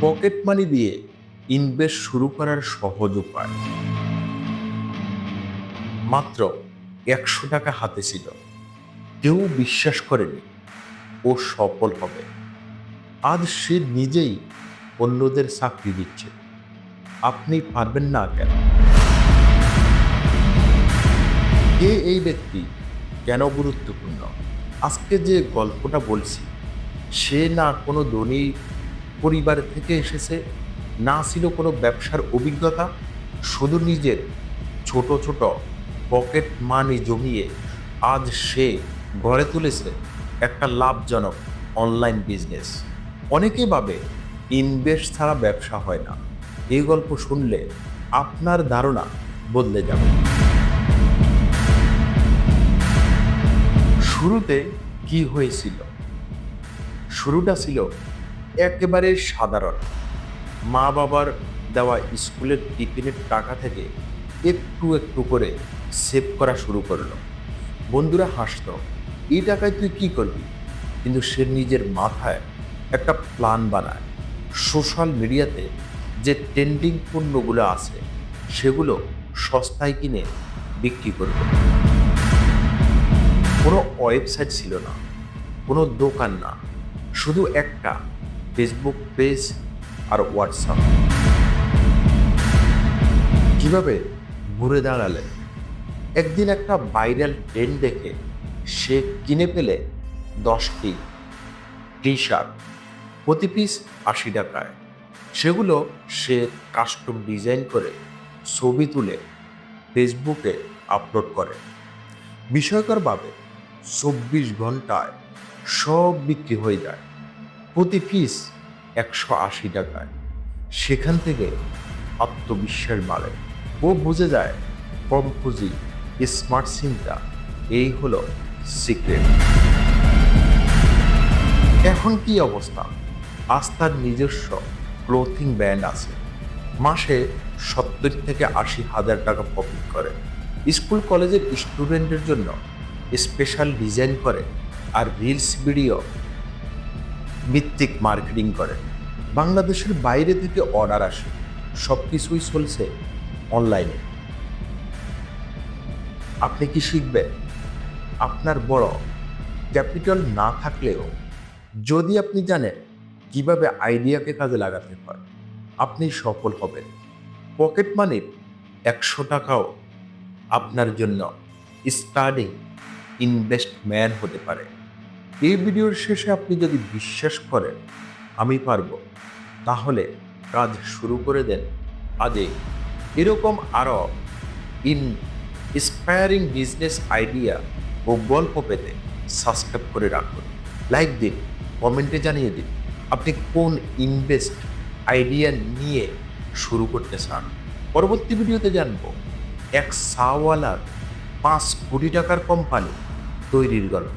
Pocket money দিয়ে invest শুরু করার সহজ উপায়। মাত্র একশো টাকা হাতে ছিল। কেউ বিশ্বাস করেনি, ও সফল হবে। আজ সে নিজেই অন্যদের চাকরি দিচ্ছে। আপনি পারবেন না কেন? কে এই ব্যক্তি কেন গুরুত্বপূর্ণ? আজকে যে গল্পটা বলছি, সে না কোনো ধনী পরিবার থেকে এসেছে। না ছিল কোনো ব্যবসার অভিজ্ঞতা, শুধু নিজের ছোট ছোট পকেট মানি জমিয়ে আজ সে গড়ে তুলেছে একটা লাভজনক অনলাইন বিজনেস। অনেকে ভাবে ইনভেস্ট ছাড়া ব্যবসা হয় না। এই গল্প শুনলে আপনার ধারণা বদলে যাবে। শুরুতে কি হয়েছিল? শুরুটা ছিল একেবারে সাধারণ। মা বাবার দেওয়া স্কুলের টিফিনের টাকা থেকে একটু একটু করে সেভ করা শুরু করল। বন্ধুরা হাসতো এই টাকায় তুই কি করবি? কিন্তু সে নিজের মাথায় একটা প্ল্যান বানায়। সোশ্যাল মিডিয়াতে যে ট্রেন্ডিং পণ্যগুলো আছে, সেগুলো সস্তায় কিনে বিক্রি করবে। কোনো ওয়েবসাইট ছিল না, কোনো দোকান না, শুধু একটা ফেসবুক পেজ আর হোয়াটসঅ্যাপ কীভাবে ঘুরে দাঁড়ালেন একদিন একটা ভাইরাল ট্রেন্ড দেখে সে কিনে পেলে দশটি টি শার্ট প্রতি পিস আশি টাকায়। সেগুলো সে কাস্টম ডিজাইন করে ছবি তুলে ফেসবুকে আপলোড করে। বিষয়করভাবে চব্বিশ ঘন্টায় সব বিক্রি হয়ে যায়। প্রতি পিস একশো আশি টাকায়। সেখান থেকে আত্মবিশ্বাস বাড়ে। ও বুঝে যায়, কম পুঁজি স্মার্ট সিমটা এই হলো সিক্রেট এখন কি অবস্থা? আস্থার নিজস্ব ক্লোথিং ব্র্যান্ড আছে। মাসে সত্তর থেকে আশি হাজার টাকা প্রফিট করে। স্কুল কলেজের স্টুডেন্টের জন্য স্পেশাল ডিজাইন করে আর রিলস ভিডিও ভিত্তিক মার্কেটিং করে। বাংলাদেশের বাইরে থেকে অর্ডার আসে সব কিছুই চলছে অনলাইনে। আপনি কি শিখবেন? আপনার বড় ক্যাপিটাল না থাকলেও যদি আপনি জানেন কীভাবে আইডিয়াকে কাজে লাগাতে হয়, আপনি সফল হবেন। পকেট মানির একশো টাকাও আপনার জন্য স্টার্টিং ইনভেস্টম্যান হতে পারে। এই ভিডিওর শেষে আপনি যদি বিশ্বাস করেন, আমি পারব। তাহলে কাজ শুরু করে দেন আজই এরকম আরও ইন ইন্সপায়ারিং বিজনেস আইডিয়া ও গল্প পেতে সাবস্ক্রাইব করে রাখুন। লাইক দিন কমেন্টে জানিয়ে দিন, আপনি কোন ইনভেস্ট আইডিয়া নিয়ে শুরু করতে চান। পরবর্তী ভিডিওতে জানব, এক সাওয়ালার পাঁচ কোটি টাকার কোম্পানি তৈরির গল্প।